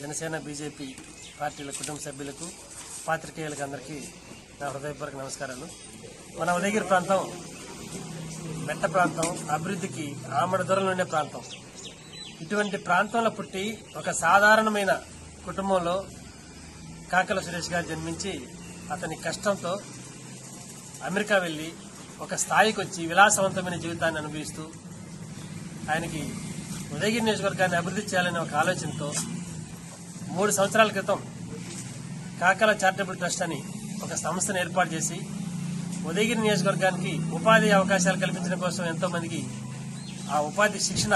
Janasena BJP పార్టీల కుటుంబ సభ్యులకు పాత్రికేయులకు అందరికీ నా హృదయపూర్వక నమస్కారాలు. మన ఉదయగిరి ప్రాంతం మెట్ట ప్రాంతం అభివృద్ధికి ఆమడ దూరంలో ఉండే ప్రాంతం. ఇటువంటి ప్రాంతంలో పుట్టి ఒక సాధారణమైన కుటుంబంలో కాకల సురేష్ గారు జన్మించి అతని కష్టంతో అమెరికా వెళ్ళి ఒక స్థాయికి వచ్చి విలాసవంతమైన జీవితాన్ని అనుభవిస్తూ ఆయనకి ఉదయగిరి నియోజకవర్గాన్ని అభివృద్ధి చేయాలనే ఒక ఆలోచనతో మూడు సంవత్సరాల క్రితం కాకల చారిటబుల్ ట్రస్ట్ అని ఒక సంస్థను ఏర్పాటు చేసి ఉదయగిరి నియోజకవర్గానికి ఉపాధి అవకాశాలు కల్పించడం కోసం ఎంతో మందికి ఆ ఉపాధి శిక్షణ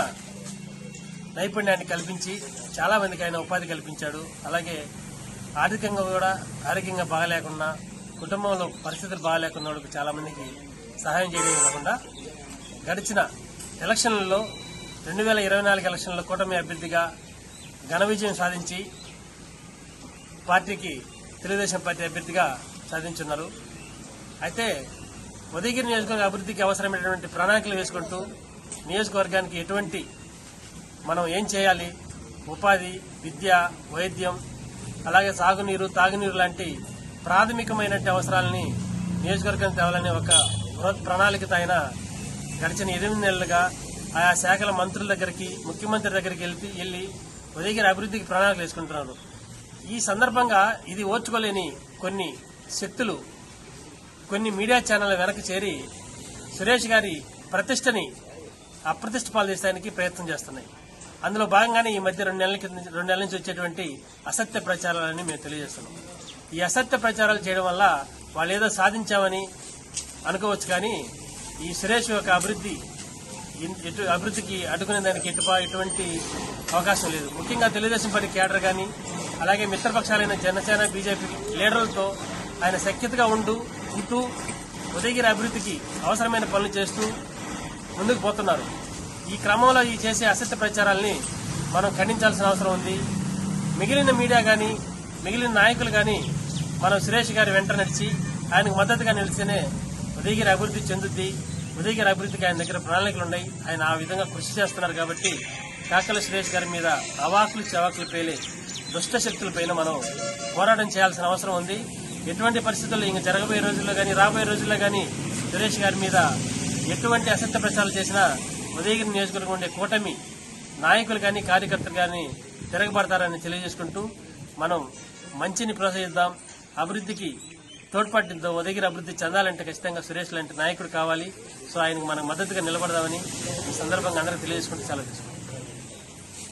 నైపుణ్యాన్ని కల్పించి చాలా మందికి ఆయన ఉపాధి కల్పించాడు. అలాగే ఆర్థికంగా కూడా ఆరోగ్యంగా బాగలేకుండా కుటుంబంలో పరిస్థితులు బాగలేకున్న వాళ్ళకి చాలా మందికి సహాయం చేయడమే కాకుండా గడిచిన ఎలక్షన్లలో రెండు వేల ఇరవై నాలుగు ఎలక్షన్లో కూటమి అభ్యర్థిగా ఘన విజయం సాధించి పార్టీకి తెలుగుదేశం పార్టీ అభ్యర్థిగా సాధించున్నారు. అయితే ఉదయగిరి నియోజకవర్గ అభివృద్ధికి అవసరమైనటువంటి ప్రణాళికలు వేసుకుంటూ నియోజకవర్గానికి ఎటువంటి మనం ఏం చేయాలి? ఉపాధి విద్య వైద్యం అలాగే సాగునీరు తాగునీరు లాంటి ప్రాథమికమైనటువంటి అవసరాలని నియోజకవర్గం తేవాలనే ఒక బృహత్ ప్రణాళికతో ఆయన గడిచిన ఎనిమిది నెలలుగా ఆయా శాఖల మంత్రుల దగ్గరికి ముఖ్యమంత్రి దగ్గరికి వెళ్ళి వెళ్ళి ఉదయగిరి అభివృద్ధికి ప్రణాళికలు వేసుకుంటున్నారు. ఈ సందర్భంగా ఇది ఓర్చుకోలేని కొన్ని శక్తులు కొన్ని మీడియా ఛానళ్ళ వెనక చేరి సురేష్ గారి ప్రతిష్టని అప్రతిష్ట పాలు చేసేదానికి ప్రయత్నం చేస్తున్నాయి. అందులో భాగంగానే ఈ మధ్య రెండు నెలల కింద రెండు నెలల నుంచి వచ్చేటువంటి అసత్య ప్రచారాలని మేము తెలియజేస్తున్నాం. ఈ అసత్య ప్రచారాలు చేయడం వల్ల వాళ్ళు ఏదో సాధించామని అనుకోవచ్చు కానీ ఈ సురేష్ యొక్క అభివృద్ధి ఎటు అభివృద్ధికి అడ్డుకునే దానికి ఎటుపా ఎటువంటి అవకాశం లేదు. ముఖ్యంగా తెలుగుదేశం పార్టీ కేడర్ కానీ అలాగే మిత్రపక్షాలైన జనసేన బీజేపీ లీడర్లతో ఆయన సఖ్యతగా ఉండు ఉంటూ ఉదయగిరి అభివృద్ధికి అవసరమైన పనులు చేస్తూ ముందుకు పోతున్నారు. ఈ క్రమంలో ఈ చేసే అసత్య ప్రచారాల్ని మనం ఖండించాల్సిన అవసరం ఉంది. మిగిలిన మీడియా కానీ మిగిలిన నాయకులు కానీ మనం సురేష్ గారి వెంట నడిచి ఆయనకు మద్దతుగా నిలిస్తేనే ఉదయగిరి అభివృద్ధి చెందుద్ది. ఉదయగిరి అభివృద్ధికి ఆయన దగ్గర ప్రణాళికలు ఉన్నాయి. ఆయన ఆ విధంగా కృషి చేస్తున్నారు కాబట్టి కాకల సురేష్ గారి మీద అవాకులు చవాకులు పేలే దుష్ట శక్తులపైన మనం పోరాటం చేయాల్సిన అవసరం ఉంది. ఎటువంటి పరిస్థితుల్లో ఇంక జరగబోయే రోజుల్లో కానీ రాబోయే రోజుల్లో కానీ సురేష్ గారి మీద ఎటువంటి అసత్య ప్రచారాలు చేసినా ఉదయగిరి నియోజకవర్గం ఉండే కూటమి నాయకులు కానీ కార్యకర్తలు కానీ తిరగబడతారని తెలియజేసుకుంటూ మనం మంచిని ప్రోత్సహిద్దాం. అభివృద్ధికి తోడ్పాటిద్దాం ఉదయగిరి అభివృద్ధి చెందాలంటే ఖచ్చితంగా సురేష్ లాంటి నాయకుడు కావాలి. సో ఆయనకు మనం మద్దతుగా నిలబడదామని ఈ సందర్భంగా అందరికీ తెలియజేసుకుంటూ సెలవు తీసుకుంటాం